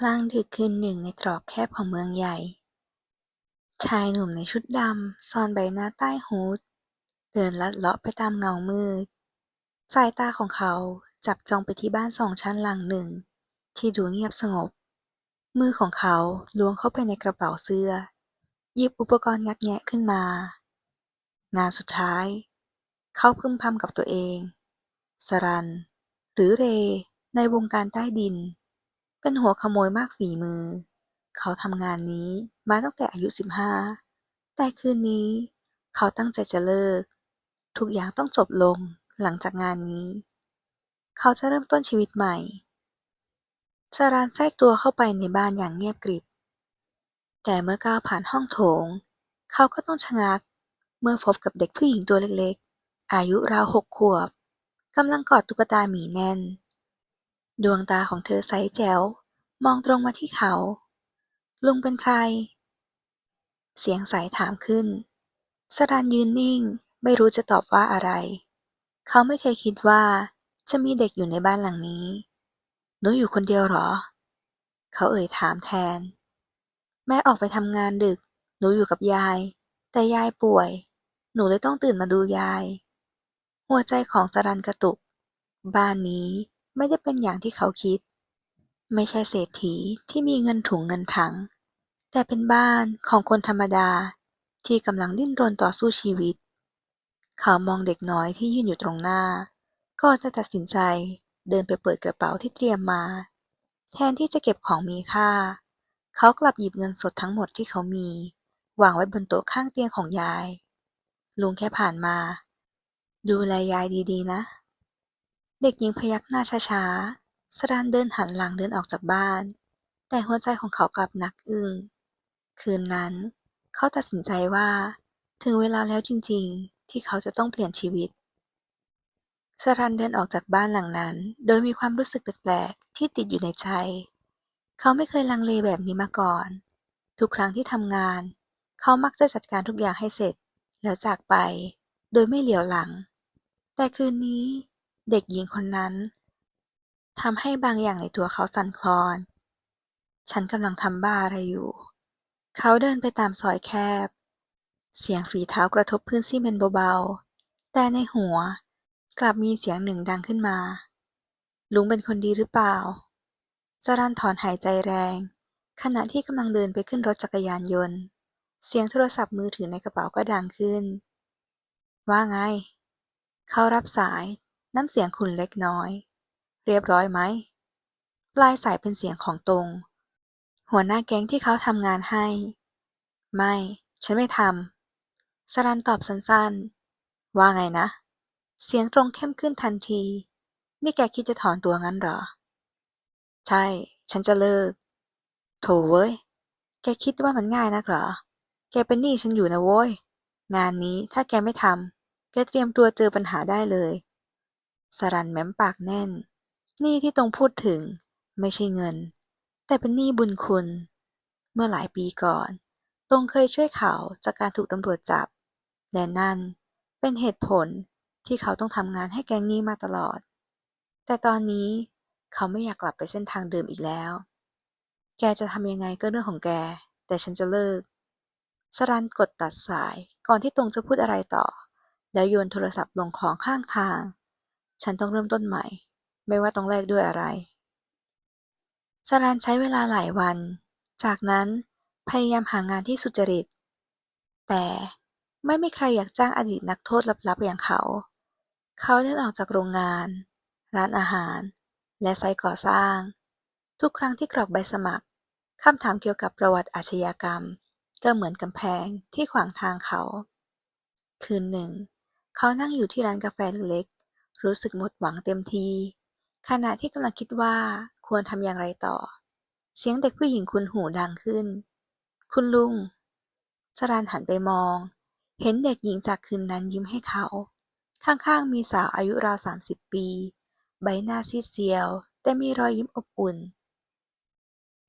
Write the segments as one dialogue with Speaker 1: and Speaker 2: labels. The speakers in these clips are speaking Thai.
Speaker 1: กลางดึกคืนหนึ่งในตรอกแคบของเมืองใหญ่ ชายหนุ่มในชุดดำซ่อนใบหน้าใต้ฮู้ด เดินลัดเลาะไปตามเงามืด สายตาของเขาจับจ้องไปที่บ้านสองชั้นหลังหนึ่ง ที่ดูเงียบสงบ มือของเขาล้วงเข้าไปในกระเป๋าเสื้อ หยิบอุปกรณ์งัดแงะขึ้นมา งานสุดท้าย เขาพึมพำกับตัวเอง สรัน หรือเร ในวงการใต้ดิน เป็นหัวขโมยมากฝีมือ เขาทำงานนี้มาตั้งแต่อายุสิบห้า แต่คืนนี้ เขาตั้งใจจะเลิก ทุกอย่างต้องจบลงหลังจากงานนี้ เขาจะเริ่มต้นชีวิตใหม่สรันแทรกตัวเข้าไปในบ้านอย่างเงียบกริบ แต่เมื่อก้าวผ่านห้องโถง เขาก็ต้องชะงัก เมื่อพบกับเด็กผู้หญิงตัวเล็กๆ อายุราวหกขวบกำลังกอดตุ๊กตาหมีแน่น ดวงตาของเธอใสแจ๋วมองตรงมาที่เขา ลุงเป็นใคร เสียงใสถามขึ้น สรันยืนนิ่ง ไม่รู้จะตอบว่าอะไร เขาไม่เคยคิดว่าจะมีเด็กอยู่ในบ้านหลังนี้ หนูอยู่คนเดียวหรอ เขาเอ่ยถามแทน แม่ออกไปทำงานดึก หนูอยู่กับยาย แต่ยายป่วย หนูเลยต้องตื่นมาดูยาย หัวใจของสรันกระตุก บ้านนี้ ไม่ได้เป็นอย่างที่เขาคิด ไม่ใช่เศรษฐีที่มีเงินถุงเงินถัง แต่เป็นบ้านของคนธรรมดาที่กำลังดิ้นรนต่อสู้ชีวิต เขามองเด็กน้อยที่ยืนอยู่ตรงหน้า ก็จะตัดสินใจเดินไปเปิดกระเป๋าที่เตรียมมา แทนที่จะเก็บของมีค่า เขากลับหยิบเงินสดทั้งหมดที่เขามี วางไว้บนโต๊ะข้างเตียงของยาย ลุงแค่ผ่านมา ดูแลยายดีๆ นะ เด็กหญิงพยักหน้าช้าๆ สรานเดินหันหลังเดินออกจากบ้าน แต่หัวใจของเขากลับหนักอึ้ง คืนนั้น เขาตัดสินใจว่า ถึงเวลาแล้วจริงๆ ที่เขาจะต้องเปลี่ยนชีวิต สรันเดินออกจากบ้านหลังนั้น โดยมีความรู้สึกแปลกๆ ที่ติดอยู่ในใจ เขาไม่เคยลังเลแบบนี้มาก่อน ทุกครั้งที่ทำงาน เขามักจะจัดการทุกอย่างให้เสร็จ แล้วจากไป โดยไม่เหลียวหลัง แต่คืนนี้ เด็กหญิงคนนั้นทำให้บางอย่างในตัวเขาสั่นคลอน ฉันกำลังทำบ้าอะไรอยู่ เขาเดินไปตามซอยแคบ เสียงฝีเท้ากระทบพื้นซีเมนต์เบาๆ แต่ในหัวกลับมีเสียงหนึ่งดังขึ้นมา ลุงเป็นคนดีหรือเปล่าจรันถอนหายใจแรง ขณะที่กำลังเดินไปขึ้นรถจักรยานยนต์ เสียงโทรศัพท์มือถือในกระเป๋าก็ดังขึ้น ว่าไง เขารับสาย น้ำเสียงขุ่นเล็กน้อย เรียบร้อยไหม ปลายสายเป็นเสียงของตรง หัวหน้าแก๊งที่เขาทำงานให้ ไม่ ฉันไม่ทำสรันตอบสั้นๆ ว่าไงนะ เสียงตรงเข้มขึ้นทันที นี่แกคิดจะถอนตัวงั้นเหรอ ใช่ ฉันจะเลิก โถเว้ย แกคิดว่ามันง่ายนักเหรอ แกเป็นหนี้ฉันอยู่นะโว้ย งานนี้ถ้าแกไม่ทำแกเตรียมตัวเจอปัญหาได้เลย สรันแม้มปากแน่น หนี้ที่ตรงพูดถึง ไม่ใช่เงิน แต่เป็นหนี้บุญคุณ เมื่อหลายปีก่อน ตรงเคยช่วยเขาจากการถูกตำรวจจับ และนั่นเป็นเหตุผลที่เขาต้องทำงานให้แก๊งนี้มาตลอด แต่ตอนนี้เขาไม่อยากกลับไปเส้นทางเดิมอีกแล้ว แกจะทำยังไงก็เรื่องของแก แต่ฉันจะเลิก สรันกดตัดสายก่อนที่ตรงจะพูดอะไรต่อ แล้วโยนโทรศัพท์ลงของข้างทาง ฉันต้องเริ่มต้นใหม่ ไม่ว่าต้องแลกด้วยอะไรสรันใช้เวลาหลายวัน จากนั้นพยายามหางานที่สุจริต แต่ไม่มีใครอยากจ้างอดีตนักโทษลับๆอย่างเขา เขาเดินออกจากโรงงาน ร้านอาหาร และไซต์ก่อสร้าง ทุกครั้งที่กรอกใบสมัครคำถามเกี่ยวกับประวัติอาชญากรรม ก็เหมือนกำแพงที่ขวางทางเขา คืนหนึ่ง เขานั่งอยู่ที่ร้านกาแฟเล็ก รู้สึกหมดหวังเต็มที ขณะที่กำลังคิดว่าควรทำอย่างไรต่อ เสียงเด็กผู้หญิงคุ้นหูดังขึ้น คุณลุงสรานหันไปมอง เห็นเด็กหญิงจากคืนนั้นยิ้มให้เขา ข้างๆ มีสาวอายุราวสามสิบปี ใบหน้าซีดเซียว แต่มีรอยยิ้มอบอุ่น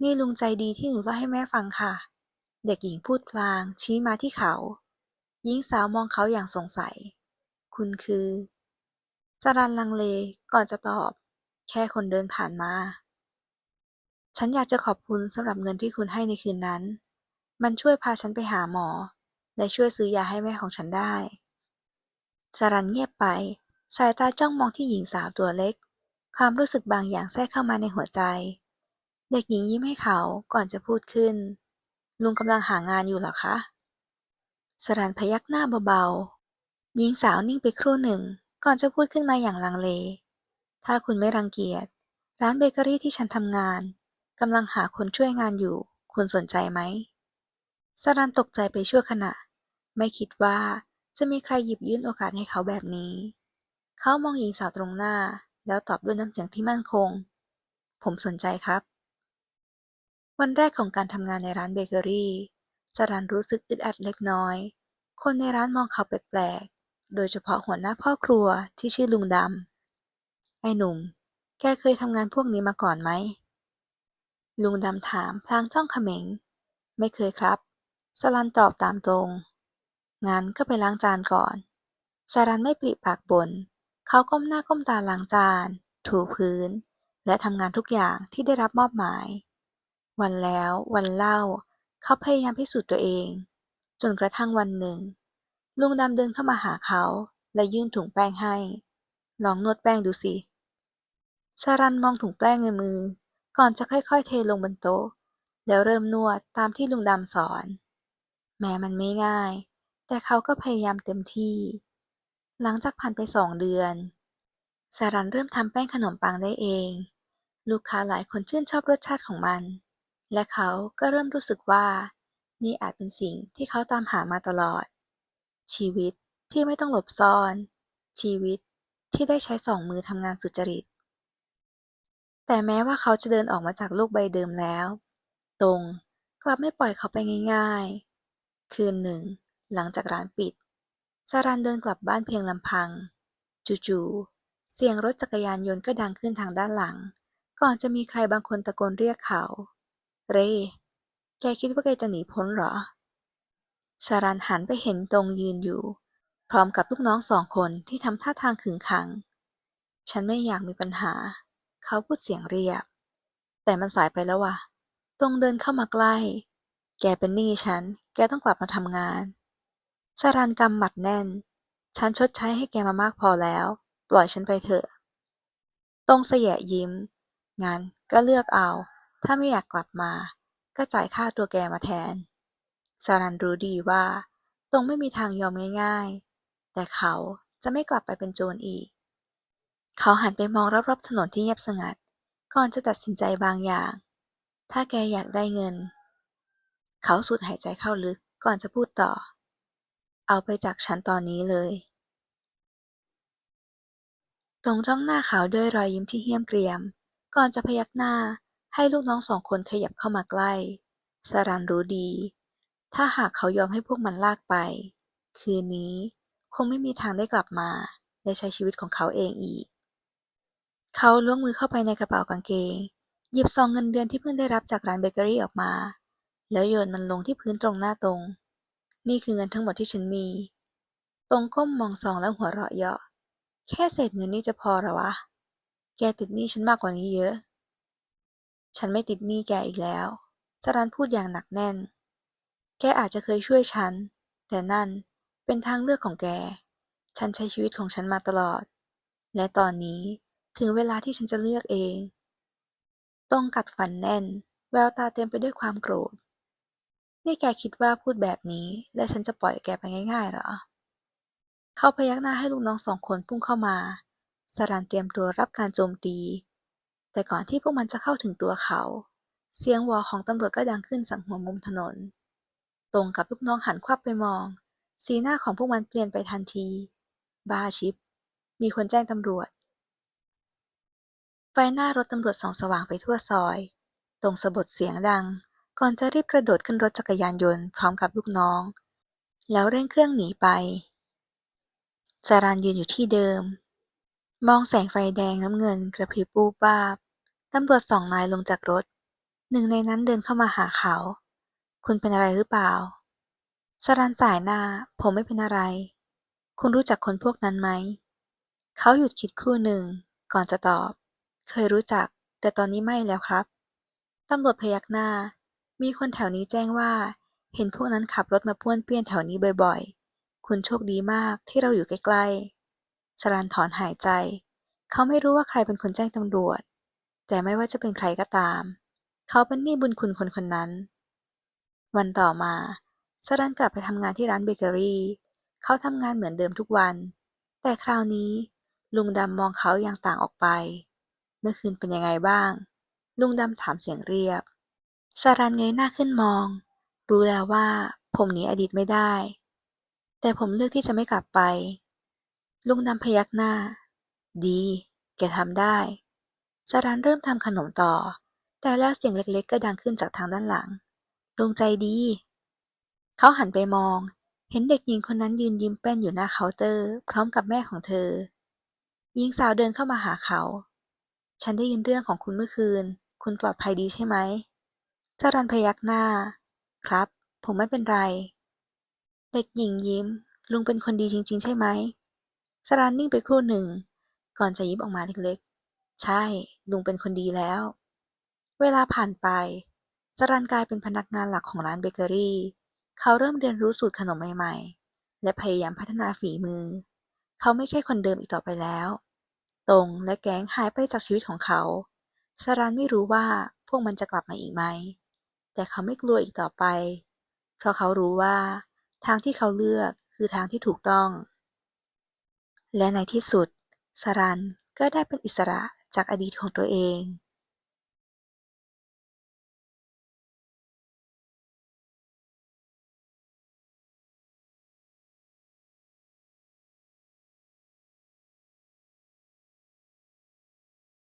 Speaker 1: นี่ลุงใจดีที่หนูเล่าให้แม่ฟังค่ะ เด็กหญิงพูดพลางชี้มาที่เขา หญิงสาวมองเขาอย่างสงสัย คุณคือ สรันลังเลก่อนจะตอบ แค่คนเดินผ่านมา ฉันอยากจะขอบคุณสำหรับเงินที่คุณให้ในคืนนั้น มันช่วยพาฉันไปหาหมอ และช่วยซื้อยาให้แม่ของฉันได้สรันเงียบไป สายตาจ้องมองที่หญิงสาวตัวเล็ก ความรู้สึกบางอย่างแทรกเข้ามาในหัวใจ เด็กหญิงยิ้มให้เขาก่อนจะพูดขึ้น ลุงกำลังหางานอยู่เหรอคะสรันพยักหน้าเบาๆ หญิงสาวนิ่งไปครู่หนึ่ง ก่อนจะพูดขึ้นมาอย่างลังเล ถ้าคุณไม่รังเกียจ ร้านเบเกอรี่ที่ฉันทำงานกำลังหาคนช่วยงานอยู่ คุณสนใจไหมสรันตกใจไปชั่วขณะ ไม่คิดว่าจะมีใครหยิบยื่นโอกาสให้เขาแบบนี้ เขามองหญิงสาวตรงหน้า แล้วตอบด้วยน้ำเสียงที่มั่นคง ผมสนใจครับ วันแรกของการทำงานในร้านเบเกอรี่สรันรู้สึกอึดอัดเล็กน้อย คนในร้านมองเขาแปลก โดยเฉพาะหัวหน้าพ่อครัวที่ชื่อลุงดำ ไอ้หนุ่ม แกเคยทำงานพวกนี้มาก่อนไหม ลุงดำถามพลางจ้องเขม็ง ไม่เคยครับสรันตอบตามตรง งั้นก็ไปล้างจานก่อนสรันไม่ปริปากบน เขาก้มหน้าก้มตาล้างจาน ถูพื้น และทำงานทุกอย่างที่ได้รับมอบหมาย วันแล้ววันเล่า เขาพยายามพิสูจน์ตัวเอง จนกระทั่งวันหนึ่ง ลุงดำเดินเข้ามาหาเขา และยื่นถุงแป้งให้ ลองนวดแป้งดูสิสารันมองถุงแป้งในมือ ก่อนจะค่อยๆ เทลงบนโต๊ะ แล้วเริ่มนวดตามที่ลุงดำสอน แม้มันไม่ง่าย แต่เขาก็พยายามเต็มที่ หลังจากผ่านไปสองเดือนสารันเริ่มทำแป้งขนมปังได้เอง ลูกค้าหลายคนชื่นชอบรสชาติของมัน และเขาก็เริ่มรู้สึกว่า นี่อาจเป็นสิ่งที่เขาตามหามาตลอด ชีวิตที่ไม่ต้องหลบซ่อน ชีวิตที่ได้ใช้สองมือทำงานสุจริต แต่แม้ว่าเขาจะเดินออกมาจากโลกใบเดิมแล้ว ตรงกลับไม่ปล่อยเขาไปง่าย ๆ คืนหนึ่ง หลังจากร้านปิดสารันเดินกลับบ้านเพียงลำพัง จู่ๆ เสียงรถจักรยานยนต์ก็ดังขึ้นทางด้านหลัง ก่อนจะมีใครบางคนตะโกนเรียกเขา เรแกคิดว่าแกจะหนีพ้นเหรอ สารันหันไปเห็นตรงยืนอยู่ พร้อมกับลูกน้องสองคนที่ทำท่าทางขึงขัง ฉันไม่อยากมีปัญหา เขาพูดเสียงเรียบ แต่มันสายไปแล้วว่ะตรงเดินเข้ามาใกล้ แกเป็นหนี้ฉัน แกต้องกลับมาทำงานสารันกำหมัดแน่น ฉันชดใช้ให้แกมามากพอแล้ว ปล่อยฉันไปเถอะตรงเสยยิ้ม งั้นก็เลือกเอา ถ้าไม่อยากกลับมา ก็จ่ายค่าตัวแกมาแทน สารันรู้ดีว่า ตรงไม่มีทางยอมง่ายๆ แต่เขาจะไม่กลับไปเป็นโจรอีก เขาหันไปมองรอบๆถนนที่เงียบสงัด ก่อนจะตัดสินใจบางอย่าง ถ้าแกอยากได้เงิน เขาสูดหายใจเข้าลึกก่อนจะพูดต่อ เอาไปจากฉันตอนนี้เลย ตรงจ้องหน้าเขาด้วยรอยยิ้มที่เหี้ยมเกรียม ก่อนจะพยักหน้าให้ลูกน้องสองคนขยับเข้ามาใกล้สารันรู้ดี ถ้าหากเขายอมให้พวกมันลากไป คืนนี้คงไม่มีทางได้กลับมาและใช้ชีวิตของเขาเองอีก เขาล้วงมือเข้าไปในกระเป๋ากางเกง หยิบซองเงินเดือนที่เพิ่งได้รับจากร้านเบเกอรี่ออกมา แล้วโยนมันลงที่พื้นตรงหน้าตรง นี่คือเงินทั้งหมดที่ฉันมี ตรงก้มมองซองแล้วหัวเราะเยาะ แค่เศษเงินนี่จะพอหรอวะ แกติดหนี้ฉันมากกว่านี้เยอะ ฉันไม่ติดหนี้แกอีกแล้วสรันพูดอย่างหนักแน่น แกอาจจะเคยช่วยฉัน แต่นั่นเป็นทางเลือกของแก ฉันใช้ชีวิตของฉันมาตลอด และตอนนี้ถึงเวลาที่ฉันจะเลือกเองต้องกัดฟันแน่น แววตาเต็มไปด้วยความโกรธ นี่แกคิดว่าพูดแบบนี้ และฉันจะปล่อยแกไปง่ายๆเหรอ เขาพยักหน้าให้ลูกน้องสองคนพุ่งเข้ามาสรันเตรียมตัวรับการโจมตี แต่ก่อนที่พวกมันจะเข้าถึงตัวเขา เสียงวอของตำรวจก็ดังขึ้นจากหัวมุมถนน ตรงกับลูกน้องหันควับไปมอง สีหน้าของพวกมันเปลี่ยนไปทันที บ้าชิบ มีคนแจ้งตำรวจ ไฟหน้ารถตำรวจส่องสว่างไปทั่วซอย ตรงสะบดเสียงดัง ก่อนจะรีบกระโดดขึ้นรถจักรยานยนต์พร้อมกับลูกน้อง แล้วเร่งเครื่องหนีไปสารันยืนอยู่ที่เดิม มองแสงไฟแดงน้ำเงินกระพริบปูบวาบตำรวจสองนายลงจากรถ หนึ่งในนั้นเดินเข้ามาหาเขา คุณเป็นอะไรหรือเปล่าสารันจ่ายหน้า ผมไม่เป็นอะไร คุณรู้จักคนพวกนั้นไหม เขาหยุดคิดครู่หนึ่ง ก่อนจะตอบ เคยรู้จัก แต่ตอนนี้ไม่แล้วครับ ตำรวจพยักหน้า มีคนแถวนี้แจ้งว่า เห็นพวกนั้นขับรถมาป้วนเปี้ยนแถวนี้บ่อยๆ คุณโชคดีมากที่เราอยู่ใกล้ๆ สรันถอนหายใจ เขาไม่รู้ว่าใครเป็นคนแจ้งตำรวจ แต่ไม่ว่าจะเป็นใครก็ตาม เขาเป็นหนี้บุญคุณคนคนนั้น วันต่อมาสรันกลับไปทำงานที่ร้านเบเกอรี่ เขาทำงานเหมือนเดิมทุกวัน แต่คราวนี้ ลุงดำมองเขาอย่างต่างออกไป เมื่อคืนเป็นยังไงบ้าง ลุงดำถามเสียงเรียบสรันเงยหน้าขึ้นมอง รู้แล้วว่า ผมหนีอดีตไม่ได้ แต่ผมเลือกที่จะไม่กลับไป ลุงดำพยักหน้า ดี แกทำได้สรันเริ่มทำขนมต่อ แต่แล้วเสียงเล็กๆ ก็ดังขึ้นจากทางด้านหลัง ลุงใจดี เขาหันไปมอง เห็นเด็กหญิงคนนั้นยืนยิ้มแป้นอยู่หน้าเคาน์เตอร์ พร้อมกับแม่ของเธอ หญิงสาวเดินเข้ามาหาเขา ฉันได้ยินเรื่องของคุณเมื่อคืน คุณปลอดภัยดีใช่ไหมจรันพยักหน้า ครับ ผมไม่เป็นไร เด็กหญิงยิ้ม ลุงเป็นคนดีจริง ๆ ใช่ไหมสรันนิ่งไปครู่หนึ่ง ก่อนจะยิ้มออกมาเล็กๆ ใช่ ลุงเป็นคนดีแล้ว เวลาผ่านไป สรันกลายเป็นพนักงานหลักของร้านเบเกอรี่ เขาเริ่มเรียนรู้สูตรขนมใหม่ๆ และพยายามพัฒนาฝีมือ เขาไม่ใช่คนเดิมอีกต่อไปแล้ว ตรงและแก๊งหายไปจากชีวิตของเขาสรันไม่รู้ว่าพวกมันจะกลับมาอีกไหม แต่เขาไม่กลัวอีกต่อไป เพราะเขารู้ว่าทางที่เขาเลือกคือทางที่ถูกต้อง และในที่สุดสรันก็ได้เป็นอิสระจากอดีตของตัวเอง